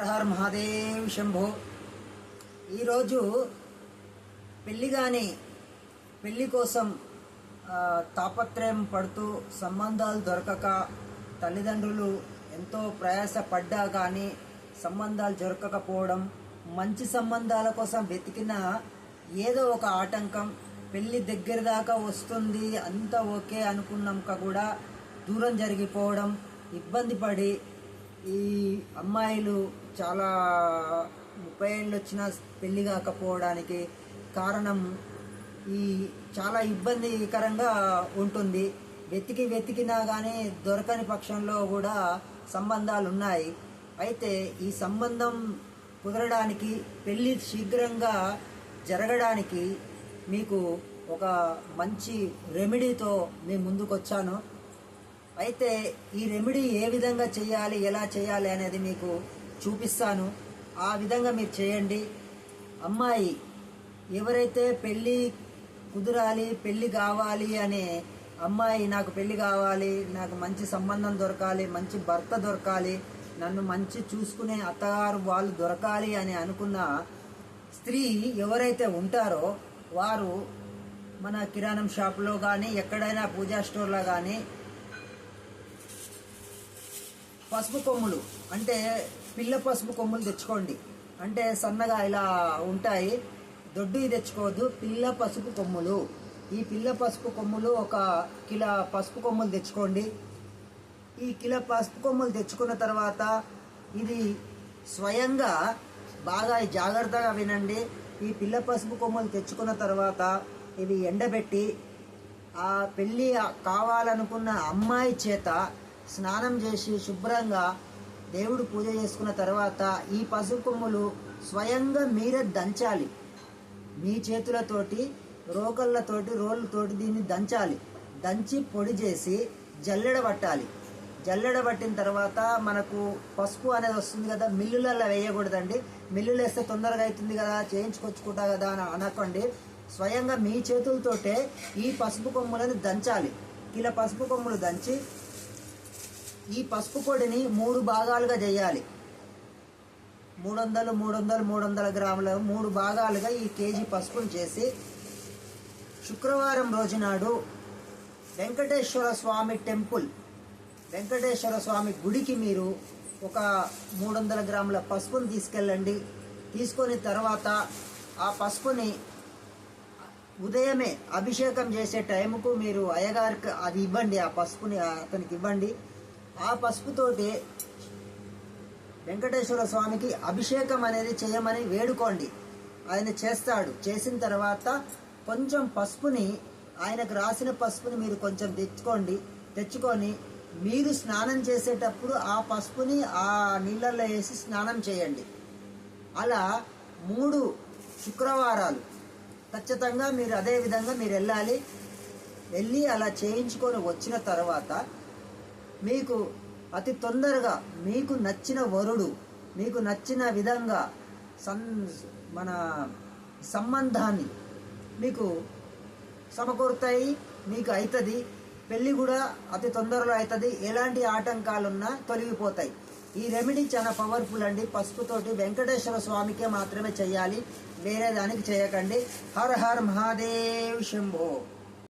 Her Mahadev Shambho. ఈరోజు పెళ్ళి కానీ పెళ్ళి కోసం తాపత్రయం పడుతూ సంబంధాలు దొరకక తల్లిదండ్రులు ఎంతో ప్రయాసపడ్డా కానీ సంబంధాలు దొరకకపోవడం మంచి సంబంధాల కోసం వెతికిన ఏదో ఒక ఆటంకం పెళ్ళి దగ్గర దాకా వస్తుంది అంతా ఓకే అనుకున్నాక కూడా దూరం జరిగిపోవడం ఇబ్బంది పడి ఈ అమ్మాయిలు చాలా ముప్పై ఏళ్ళు వచ్చినా పెళ్ళి కాకపోవడానికి కారణం ఈ చాలా ఇబ్బందికరంగా ఉంటుంది. వెతికి వెతికినా కానీ దొరకని పక్షంలో కూడా సంబంధాలు ఉన్నాయి అయితే ఈ సంబంధం కుదరడానికి పెళ్ళి శీఘ్రంగా జరగడానికి మీకు ఒక మంచి రెమెడీతో నేను ముందుకు వచ్చాను అయితే ఈ రెమెడీ ఏ విధంగా చేయాలి ఎలా చేయాలి అనేది మీకు చూపిస్తాను. ఆ విధంగా మీరు చేయండి. అమ్మాయి ఎవరైతే పెళ్ళి కుదరాలి పెళ్ళి కావాలి అనే అమ్మాయి నాకు పెళ్ళి కావాలి నాకు మంచి సంబంధం దొరకాలి మంచి భర్త దొరకాలి నన్ను మంచి చూసుకునే అత్తగారు వాళ్ళు దొరకాలి అని అనుకున్న స్త్రీ ఎవరైతే ఉంటారో వారు మన కిరాణం షాప్లో కానీ ఎక్కడైనా పూజా స్టోర్లో కానీ పసుపు కొమ్ములు అంటే పిల్ల పసుపు కొమ్ములు తెచ్చుకోండి. అంటే సన్నగా ఇలా ఉంటాయి. దొడ్డు తెచ్చుకోవద్దు. పిల్ల పసుపు కొమ్ములు. ఈ పిల్ల పసుపు కొమ్ములు ఒక కిలో పసుపు కొమ్ములు తెచ్చుకోండి. ఈ కిలో పసుపు కొమ్ములు తెచ్చుకున్న తర్వాత ఇది స్వయంగా బాగా జాగ్రత్తగా వినండి. ఈ పిల్ల పసుపు కొమ్ములు తెచ్చుకున్న తర్వాత ఇవి ఎండబెట్టి ఆ పెళ్ళి కావాలనుకున్న అమ్మాయి చేత స్నానం చేసి శుభ్రంగా దేవుడు పూజ చేసుకున్న తర్వాత ఈ పసుపు కొమ్ములు స్వయంగా మీరే దంచాలి. మీ చేతులతోటి రోకళ్ళతోటి రోళ్ళతోటి దీన్ని దంచాలి. దంచి పొడి చేసి జల్లెడ పట్టాలి. జల్లెడ పట్టిన తర్వాత మనకు పసుపు అనేది వస్తుంది కదా మిల్లులలో వేయకూడదండి. మిల్లులు వేస్తే తొందరగా అవుతుంది కదా చేయించుకొచ్చుకుంటా కదా అని అనకండి. స్వయంగా మీ చేతులతోటే ఈ పసుపు కొమ్ములను దంచాలి. ఇలా పసుపు కొమ్ములు దంచి ఈ పసుపు పొడిని మూడు భాగాలుగా చేయాలి. మూడు వందలు మూడు వందలు మూడు వందల గ్రాముల మూడు భాగాలుగా ఈ కేజీ పసుపును చేసి శుక్రవారం రోజు నాడు వెంకటేశ్వర స్వామి టెంపుల్ వెంకటేశ్వర స్వామి గుడికి మీరు ఒక మూడు వందల గ్రాముల పసుపుని తీసుకెళ్ళండి. తీసుకొని తర్వాత ఆ పసుపుని ఉదయమే అభిషేకం చేసే టైంకు మీరు అయ్యగారికి అది ఇవ్వండి ఆ పసుపుని అతనికి ఇవ్వండి. ఆ పసుపుతోటి వెంకటేశ్వర స్వామికి అభిషేకం అనేది చేయమని వేడుకోండి. ఆయన చేస్తాడు. చేసిన తర్వాత కొంచెం పసుపుని ఆయనకు రాసిన పసుపుని మీరు కొంచెం తెచ్చుకోండి. తెచ్చుకొని మీరు స్నానం చేసేటప్పుడు ఆ పసుపుని ఆ నీళ్ళల్లో వేసి స్నానం చేయండి. అలా మూడు శుక్రవారాలు. ఖచ్చితంగా మీరు అదే విధంగా మీరు వెళ్ళాలి. వెళ్ళి అలా చేయించుకొని వచ్చిన తర్వాత మీకు అతి తొందరగా మీకు నచ్చిన వరుడు మీకు నచ్చిన విధంగా సన్ మన సంబంధాన్ని మీకు సమకూరుతాయి మీకు అవుతుంది పెళ్ళి కూడా అతి తొందరలో అవుతుంది ఎలాంటి ఆటంకాలున్నా తొలగిపోతాయి. ఈ రెమెడీ చాలా పవర్ఫుల్ అండి. పసుపుతోటి వెంకటేశ్వర స్వామికే మాత్రమే చేయాలి. వేరే దానికి చేయకండి. హర్ హర్ మహాదేవ్ శంభో.